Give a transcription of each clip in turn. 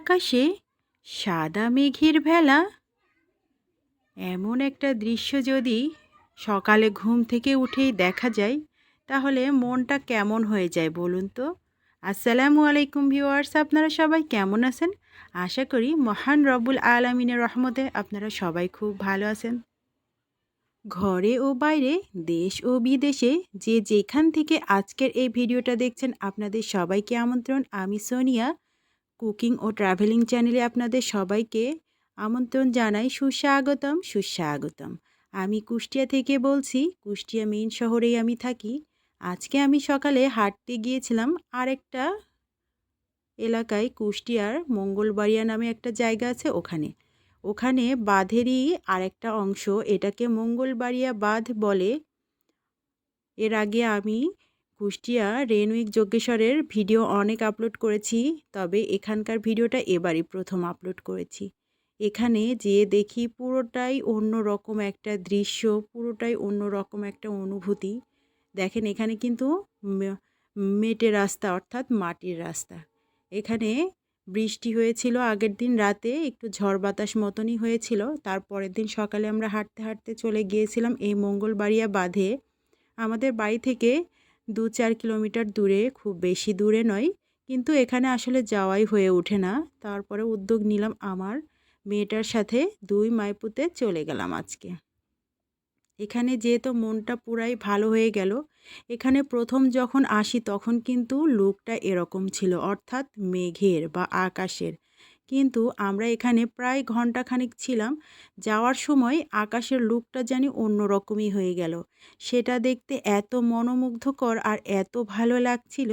আকাশে সাদা মেঘের ভেলা। এমন একটা দৃশ্য যদি সকালে ঘুম থেকে উঠেই দেখা যায়, তাহলে মনটা কেমন হয়ে যায় বলুন তো? আসসালামু আলাইকুম ভিউয়ার্স, আপনারা সবাই কেমন আছেন? আশা করি মহান রব্বুল আলমিনের রহমতে আপনারা সবাই খুব ভালো আছেন। ঘরে ও বাইরে, দেশ ও বিদেশে যে যেখান থেকে আজকের এই ভিডিওটা দেখছেন, আপনাদের সবাইকে আমন্ত্রণ। আমি সোনিয়া কুকিং ও ট্রাভেলিং চ্যানেলে আপনাদের সবাইকে আমন্ত্রণ জানাই। সুস্বাগতম সুস্বাগতম। আমি কুষ্টিয়া থেকে বলছি, কুষ্টিয়া মেইন শহরেই আমি থাকি। আজকে আমি সকালে হাঁটতে গিয়েছিলাম আরেকটা এলাকায়, কুষ্টিয়ার মঙ্গলবাড়িয়া নামে একটা জায়গা আছে ওখানে। ওখানে বাঁধেরই আরেকটা অংশ, এটাকে মঙ্গলবাড়িয়া বাঁধ বলে। এর আগে আমি কুষ্টিয়া রেনউইক যজ্ঞেশ্বরের ভিডিও অনেক আপলোড করেছি, তবে এখানকার ভিডিওটা এবারই প্রথম আপলোড করেছি। এখানে যে দেখি পুরোটাই অন্য রকম একটা দৃশ্য, পুরোটাই অন্য রকম একটা অনুভূতি। দেখেন, এখানে কিন্তু মেটে রাস্তা, অর্থাৎ মাটির রাস্তা। এখানে বৃষ্টি হয়েছিল আগের দিন রাতে, একটু ঝড় বাতাস মতনই হয়েছিল। তারপরের দিন সকালে আমরা হাঁটতে হাঁটতে চলে গিয়েছিলাম এই মঙ্গলবাড়িয়া বাঁধে। আমাদের বাড়ি থেকে দু চার কিলোমিটার দূরে, খুব বেশি দূরে নয়, কিন্তু এখানে আসলে যাওয়াই হয়ে ওঠে না। তারপরে উদ্যোগ নিলাম আমার মেয়েটার সাথে, দুই মাইপুতে চলে গেলাম আজকে। এখানে যেহেতু মনটা পুরাই ভালো হয়ে গেল, এখানে প্রথম যখন আসি তখন কিন্তু লুকটা এরকম ছিল, অর্থাৎ মেঘের বা আকাশের। কিন্তু আমরা এখানে প্রায় ঘন্টাখানিক ছিলাম। যাওয়ার সময় আকাশের লুকটা জানি অন্যরকমই হয়ে গেল। সেটা দেখতে এত মনোমুগ্ধকর আর এত ভালো লাগছিল,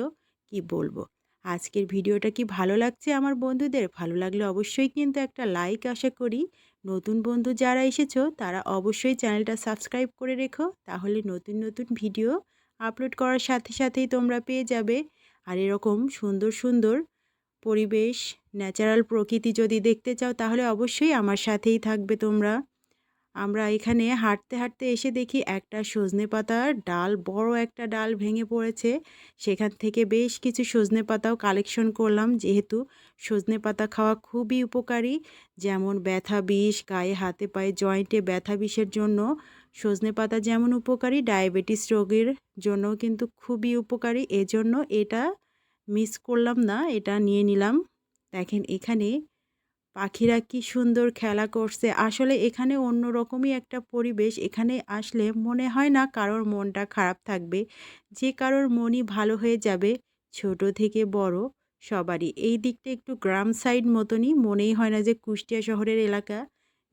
কি বলব? আজকের ভিডিওটা কি ভালো লাগছে আমার বন্ধুদের? ভালো লাগলে অবশ্যই কিন্তু একটা লাইক আশা করি। নতুন বন্ধু যারা এসেছ, তারা অবশ্যই চ্যানেলটা সাবস্ক্রাইব করে রেখো। তাহলে নতুন নতুন ভিডিও আপলোড করার সাথে সাথেই তোমরা পেয়ে যাবে। আর এরকম সুন্দর সুন্দর পরিবেশ ন্যাচারাল প্রকৃতি যদি দেখতে চাও, তাহলে অবশ্যই আমার সাথেই থাকবে তোমরা। আমরা এখানে হাঁটতে হাঁটতে এসে দেখি একটা সজনে পাতার ডাল, বড় একটা ডাল ভেঙে পড়েছে। সেখান থেকে বেশ কিছু সজনে পাতাও কালেকশন করলাম। যেহেতু সজনে পাতা খাওয়া খুবই উপকারী, যেমন ব্যথা বিষ, গায়ে, হাতে, পায়ে, জয়েন্টে ব্যথা বিষের জন্য সজনে পাতা যেমন উপকারী, ডায়াবেটিস রোগের জন্য কিন্তু খুবই উপকারী। এজন্য এটা মিস করলাম না, এটা নিয়ে নিলাম। দেখেন এখানে পাখিরা কি সুন্দর খেলা করছে। আসলে এখানে অন্য রকমই একটা পরিবেশ। এখানে আসলে মনে হয় না কারোর মনটা খারাপ থাকবে। যে কারোর মনই ভালো হয়ে যাবে, ছোট থেকে বড় সবারই। এই দিকটা একটু গ্রাম সাইড মতনই। মনেই হয় না যে কুষ্টিয়া শহরের এলাকা।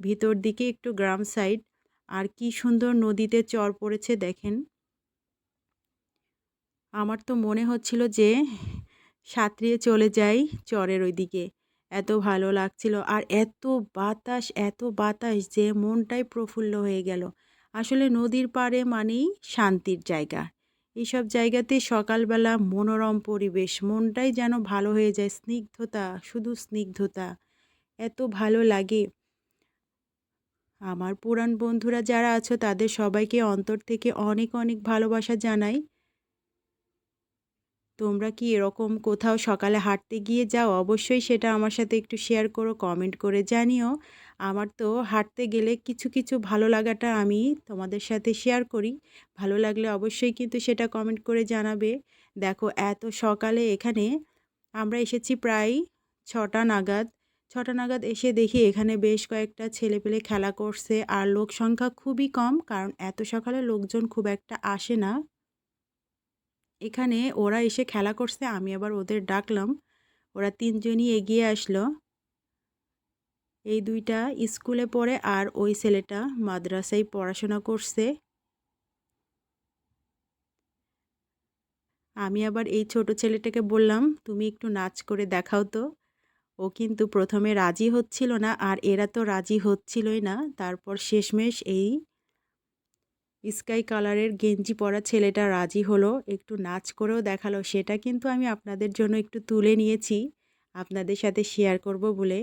ভিতর দিকে একটু গ্রাম সাইড। আর কি সুন্দর নদীতে চর পড়েছে দেখেন। আমার তো মনে হচ্ছিল যে সাঁতরিয়ে চলে যাই চরের ওই দিকে এত ভালো লাগছিল আর এত বাতাস এত বাতাস যে মনটাই প্রফুল্ল হয়ে গেল। আসলে নদীর পাড়ে মানেই শান্তির জায়গা। এইসব জায়গাতে সকালবেলা মনোরম পরিবেশ, মনটাই যেন ভালো হয়ে যায়, স্নিগ্ধতা, শুধু স্নিগ্ধতা। এত ভালো লাগে। আমার পুরাণ বন্ধুরা যারা আছো তাদের সবাইকে অন্তর থেকে অনেক অনেক ভালোবাসা জানাই। তোমরা কি এরকম কোথাও সকালে হাঁটতে গিয়ে যাও? অবশ্যই সেটা আমার সাথে একটু শেয়ার করো কমেন্ট করে জানিও। আমার তো হাঁটতে গেলে কিছু কিছু ভালো লাগাটা আমি তোমাদের সাথে শেয়ার করি। ভালো লাগলে অবশ্যই কিন্তু সেটা কমেন্ট করে জানাবে। দেখো, এত সকালে এখানে আমরা এসেছি প্রায় ছটা নাগাদ। ছটা নাগাদ এসে দেখি এখানে বেশ কয়েকটা ছেলে পেলে খেলা করছে। আর লোক সংখ্যা খুবই কম, কারণ এত সকালে লোকজন খুব একটা আসে না। এখানে ওরা এসে খেলা করছে, আমি আবার ওদের ডাকলাম। ওরা তিনজনই এগিয়ে আসলো। এই দুইটা স্কুলে পড়ে আর ওই ছেলেটা মাদ্রাসায় পড়াশোনা করছে। আমি আবার এই ছোট ছেলেটাকে বললাম, তুমি একটু নাচ করে দেখাও তো। ও কিন্তু প্রথমে রাজি হচ্ছিল না, আর এরা তো রাজি হচ্ছিলই না। তারপর শেষমেশ এই স্কাই কালারের গেঞ্জি পরা ছেলেটা রাজি হলো, একটু নাচ করেও দেখাল। সেটা কিন্তু আমি আপনাদের জন্য একটু তুলে নিয়েছি, আপনাদের সাথে শেয়ার করব বলে।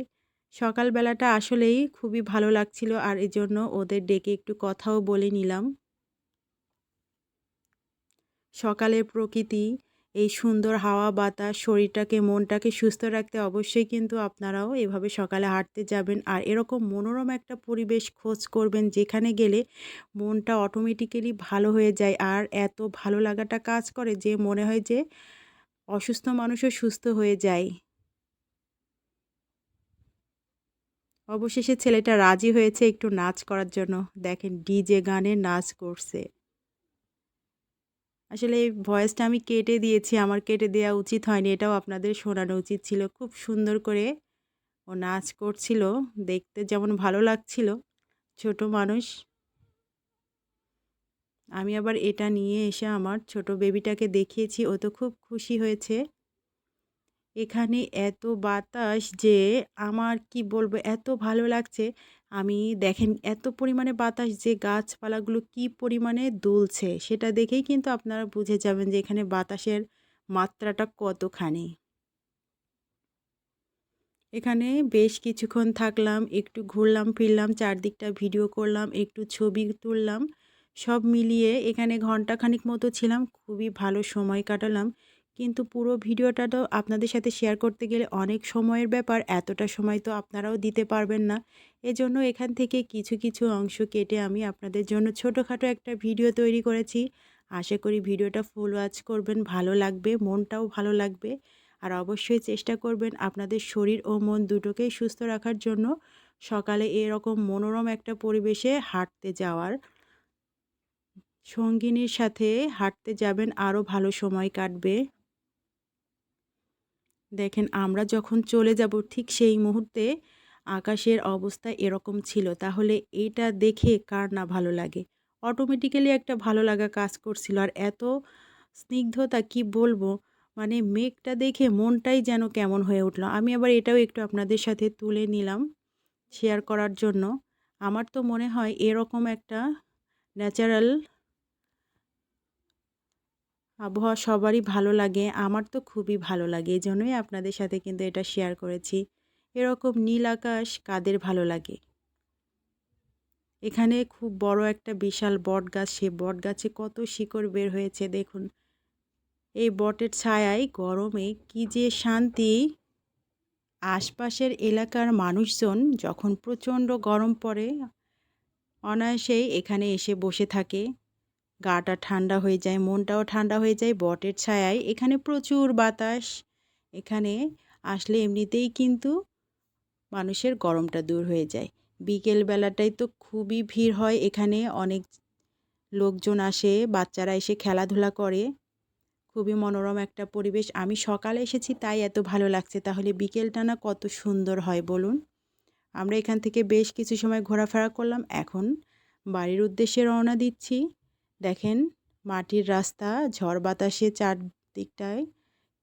সকালবেলাটা আসলেই খুবই ভালো লাগছিল আর এজন্য ওদের ডেকে একটু কথাও বলে নিলাম। সকালের প্রকৃতি এই সুন্দর হাওয়া, বাতাস, শরীরটাকে, মনটাকে সুস্থ রাখতে অবশ্যই কিন্তু আপনারাও এভাবে সকালে হাঁটতে যাবেন। আর এরকম মনোরম একটা পরিবেশ খোঁজ করবেন যেখানে গেলে মনটা অটোমেটিক্যালি ভালো হয়ে যায়। আর এত ভালো লাগাটা কাজ করে যে মনে হয় যে অসুস্থ মানুষও সুস্থ হয়ে যায়। অবশেষে ছেলেটা রাজি হয়েছে একটু নাচ করার জন্য। দেখেন ডিজে গানে নাচ করছে। আসলে এই ভয়েসটা আমি কেটে দিয়েছি, আমার কেটে দেওয়া উচিত হয়নি, এটাও আপনাদের শোনানো উচিত ছিল। খুব সুন্দর করে ও নাচ করছিল, দেখতে যেমন ভালো লাগছিল, ছোট মানুষ। আমি আবার এটা নিয়ে এসে আমার ছোট বেবিটাকে দেখিয়েছি, ও তো খুব খুশি হয়েছে। এখানে এত বাতাস যে আমার কি বলব, এত ভালো লাগছে। আমি দেখেন এত পরিমাণে বাতাস যে গাছপালাগুলো কি পরিমাণে দুলছে, সেটা দেখেই কিন্তু আপনারা বুঝে যাবেন যে এখানে বাতাসের মাত্রাটা কতখানি। এখানে বেশ কিছুক্ষণ থাকলাম, একটু ঘুরলাম, ফিরলাম, চারদিকটা ভিডিও করলাম, একটু ছবি তুললাম, সব মিলিয়ে এখানে ঘন্টাখানিক মতো ছিলাম, খুবই ভালো সময় কাটালাম। কিন্তু পুরো ভিডিওটা তো আপনাদের সাথে শেয়ার করতে গেলে অনেক সময়ের ব্যাপার, এতটা সময় তো আপনারাও দিতে পারবেন না। এজন্য এখান থেকে কিছু কিছু অংশ কেটে আমি আপনাদের জন্য ছোটোখাটো একটা ভিডিও তৈরি করেছি। আশা করি ভিডিওটা ফুল ওয়াচ করবেন, ভালো লাগবে, মনটাও ভালো লাগবে। আর অবশ্যই চেষ্টা করবেন আপনাদের শরীর ও মন দুটোকেই সুস্থ রাখার জন্য সকালে এরকম মনোরম একটা পরিবেশে হাঁটতে যাওয়ার। সঙ্গিনীর সাথে হাঁটতে যাবেন, আরও ভালো সময় কাটবে। দেখেন, আমরা যখন চলে যাব ঠিক সেই মুহূর্তে আকাশের অবস্থা এরকম ছিল। তাহলে এটা দেখে কার না ভালো লাগে? অটোমেটিক্যালি একটা ভালো লাগা কাজ করছিল। আর এত স্নিগ্ধতা কি বলব? মানে মেঘটা দেখে মনটাই যেন কেমন হয়ে উঠল। আমি আবার এটাও একটু আপনাদের সাথে তুলে নিলাম শেয়ার করার জন্য। আমার তো মনে হয় এরকম একটা ন্যাচারাল আবহাওয়া সবারই ভালো লাগে, আমার তো খুবই ভালো লাগে এই জন্যই আপনাদের সাথে কিন্তু এটা শেয়ার করেছি। এরকম নীল আকাশ কাদের ভালো লাগে? এখানে খুব বড় একটা বিশাল বট গাছ, সে বট গাছে কত শিকড় বের হয়েছে দেখুন। এই বটের ছায়ায় গরমে কি যে শান্তি! আশপাশের এলাকার মানুষজন যখন প্রচণ্ড গরম পড়ে, অনায়াসেই এখানে এসে বসে থাকে। গাটা ঠান্ডা হয়ে যায়, মনটাও ঠান্ডা হয়ে যায়, বটের ছায়ায়। এখানে প্রচুর বাতাস। এখানে আসলে এমনিতেই কিন্তু মানুষের গরমটা দূর হয়ে যায়। বিকেল বেলাটাই তো খুবই ভিড় হয় এখানে। অনেক লোকজন আসে, বাচ্চারা এসে খেলাধুলা করে। খুবই মনোরম একটা পরিবেশ। আমি সকালে এসেছি, তাই এত ভালো লাগছে। তাহলে বিকেলটা না কত সুন্দর হয় বলুন। আমরা এখান থেকে বেশ কিছু সময় ঘোরাফেরা করলাম। এখন বাড়ির উদ্দেশ্যে রওনা দিচ্ছি। দেখেন, মাটির রাস্তা, ঝড় বাতাসে চারদিকটায়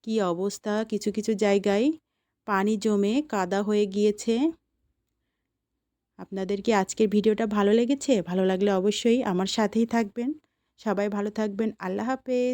কি অবস্থা, কিছু কিছু জায়গায় পানি জমে কাদা হয়ে গিয়েছে। আপনাদের কি আজকের ভিডিওটা ভালো লেগেছে? ভালো লাগলে অবশ্যই আমার সাথেই থাকবেন। সবাই ভালো থাকবেন। আল্লাহ হাফেজ।